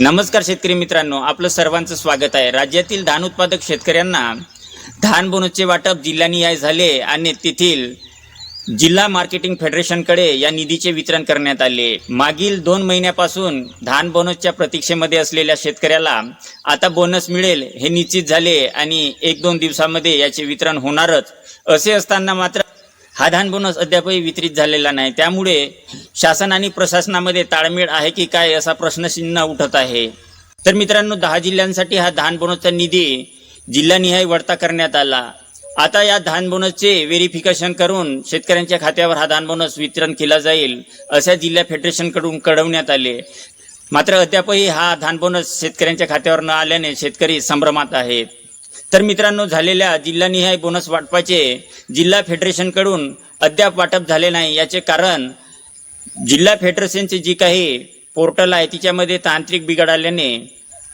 नमस्कार शेतकरी मित्रांनो आपलं सर्वांचं स्वागत आहे. राज्यातील धान उत्पादक शेतकऱ्यांना धान बोनसचे वाटप जिल्हानिहाय झाले आणि तेथील जिल्हा मार्केटिंग फेडरेशनकडे या निधीचे वितरण करण्यात आले. मागील दोन महिन्यापासून धान बोनसच्या प्रतीक्षेमध्ये असलेल्या शेतकऱ्याला आता बोनस मिळेल हे निश्चित झाले आणि एक दोन दिवसामध्ये याचे वितरण होणारच. असे असताना मात्र हा धान बोनस अद्यापही वितरित झालेला नाही. त्यामुळे शासन आणि प्रशासनामध्ये ताळमेळ आहे की काय असा प्रश्नचिन्ह उठत आहे. तर मित्रांनो दहा जिल्ह्यांसाठी हा धान बोनसचा निधी जिल्हानिहाय वळता करण्यात आला. आता या धान बोनसचे व्हेरिफिकेशन करून शेतकऱ्यांच्या खात्यावर हा धान बोनस वितरण केला जाईल अशा जिल्हा फेडरेशनकडून कळवण्यात आले. मात्र अद्यापही हा धान बोनस शेतकऱ्यांच्या खात्यावर न आल्याने शेतकरी संभ्रमात आहेत. तर मित्रांनो झालेल्या जिल्हानिहाय बोनस वाटपाचे जिल्हा फेडरेशनकडून अद्याप वाटप झाले नाही. याचे कारण जिल्हा फेडरेशनचे जी काही पोर्टल आहे तिच्यामध्ये तांत्रिक बिघाड आल्याने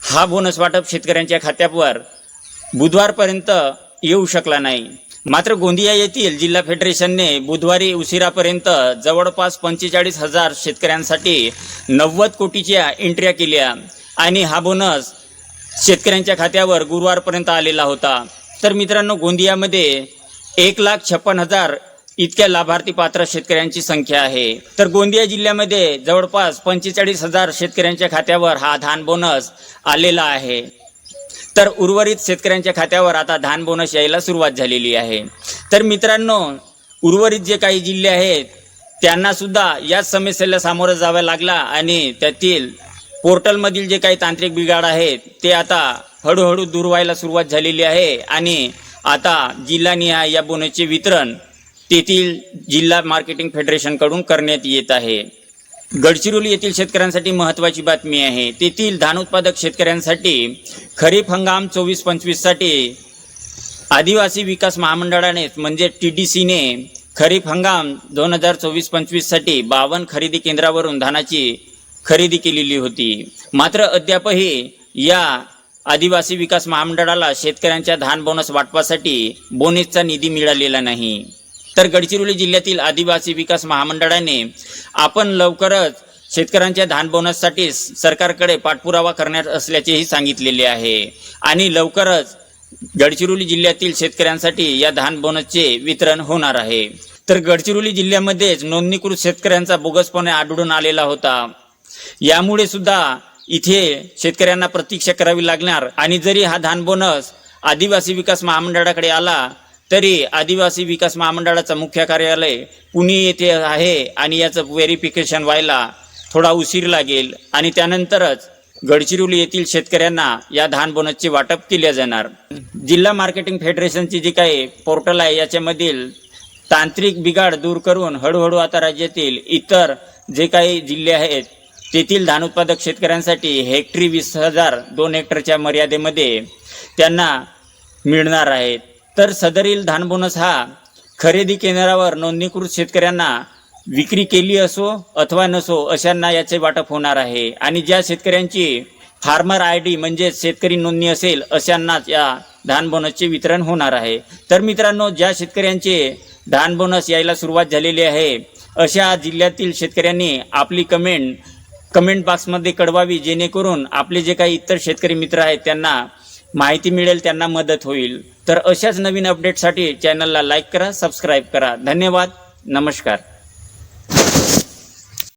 हा बोनस वाटप शेतकऱ्यांच्या खात्यावर बुधवारपर्यंत येऊ शकला नाही. मात्र गोंदिया येथील जिल्हा फेडरेशनने बुधवारी उशिरापर्यंत जवळपास पंचेचाळीस हजार शेतकऱ्यांसाठी नव्वद कोटीच्या एंट्र्या केल्या आणि हा बोनस शेतकऱ्यांच्या खात्यावर गुरुवारपर्यंत आलेला होता. तर मित्रांनो गोंदियामध्ये एक लाख छप्पन हजार इतक्या लाभार्थी पात्र शेतकऱ्यांची संख्या आहे. तर गोंदिया जिल्ह्यामध्ये जवळपास पंचेचाळीस हजार शेतकऱ्यांच्या खात्यावर हा धान बोनस आलेला आहे. तर उर्वरित शेतकऱ्यांच्या खात्यावर आता धान बोनस यायला सुरुवात झालेली आहे. तर मित्रांनो उर्वरित जे काही जिल्हे आहेत त्यांना सुद्धा याच समस्येला सामोरं जावं लागला आणि त्यातील पोर्टलमधील जे काही तांत्रिक बिघाड आहेत ते आता हळूहळू दूर व्हायला सुरुवात झालेली आहे आणि आता जिल्हानिहाय या बोनसचे वितरण तेथील जिल्हा मार्केटिंग फेडरेशनकडून करण्यात येत आहे. गडचिरोली येथील शेतकऱ्यांसाठी महत्त्वाची बातमी आहे. तेथील धान उत्पादक शेतकऱ्यांसाठी खरीप हंगाम चोवीस पंचवीससाठी आदिवासी विकास महामंडळाने म्हणजे टी डी सीने खरीप हंगाम दोन हजार चोवीस पंचवीससाठी बावन्न खरेदी केंद्रावरून धानाची खरेदी केलेली होती. मात्र अद्यापही या आदिवासी विकास महामंडळाला शेतकऱ्यांच्या धान बोनस वाटपासाठी बोनसचा निधी मिळालेला नाही. तर गडचिरोली जिल्ह्यातील आदिवासी विकास महामंडळाने आपण लवकरच शेतकऱ्यांच्या धान बोनससाठी सरकारकडे पाठपुरावा करणार असल्याचेही सांगितलेले आहे. आणि लवकरच गडचिरोली जिल्ह्यातील शेतकऱ्यांसाठी या धान बोनसचे वितरण होणार आहे. तर गडचिरोली जिल्ह्यामध्येच नोंदणीकृत शेतकऱ्यांचा बोगसपणे आढळून आलेला होता. यामुळे सुद्धा इथे शेतकऱ्यांना प्रतीक्षा करावी लागणार. आणि जरी हा धान बोनस आदिवासी विकास महामंडळाकडे आला तरी आदिवासी विकास महामंडळाचं मुख्य कार्यालय पुणे येथे आहे आणि याचं व्हेरिफिकेशन व्हायला थोडा उशीर लागेल. आणि त्यानंतरच गडचिरोली येथील शेतकऱ्यांना या धान बोनसचे वाटप केले जाणार. जिल्हा मार्केटिंग फेडरेशनची जी काही पोर्टल आहे याच्यामधील तांत्रिक बिघाड दूर करून हळूहळू आता राज्यातील इतर जे काही जिल्हे आहेत तेथील धान उत्पादक शेतकऱ्यांसाठी हेक्टरी वीस हजार दोन हेक्टरच्या मर्यादेमध्ये त्यांना मिळणार आहेत तर सदरील धान बोनस हा खरेदी केंद्रावर नोंदणीकृत शेतकऱ्यांना विक्री केली असो अथवा नसो अशांना याचे वाटप होणार आहे. आणि ज्या शेतकऱ्यांची फार्मर आय डी म्हणजे शेतकरी नोंदणी असेल अशांनाच या धान बोनसचे वितरण होणार आहे. तर मित्रांनो ज्या शेतकऱ्यांचे धान बोनस यायला सुरुवात झालेली आहे अशा जिल्ह्यातील शेतकऱ्यांनी आपली कमेंट कमेंट बॉक्समध्ये कळवावी जेणेकरून आपले जे काही इतर शेतकरी मित्र आहेत त्यांना माहिती मिळेल त्यांना मदत होईल. तर अशाच नवीन अपडेटसाठी चॅनलला लाईक करा सबस्क्राईब करा. धन्यवाद. नमस्कार.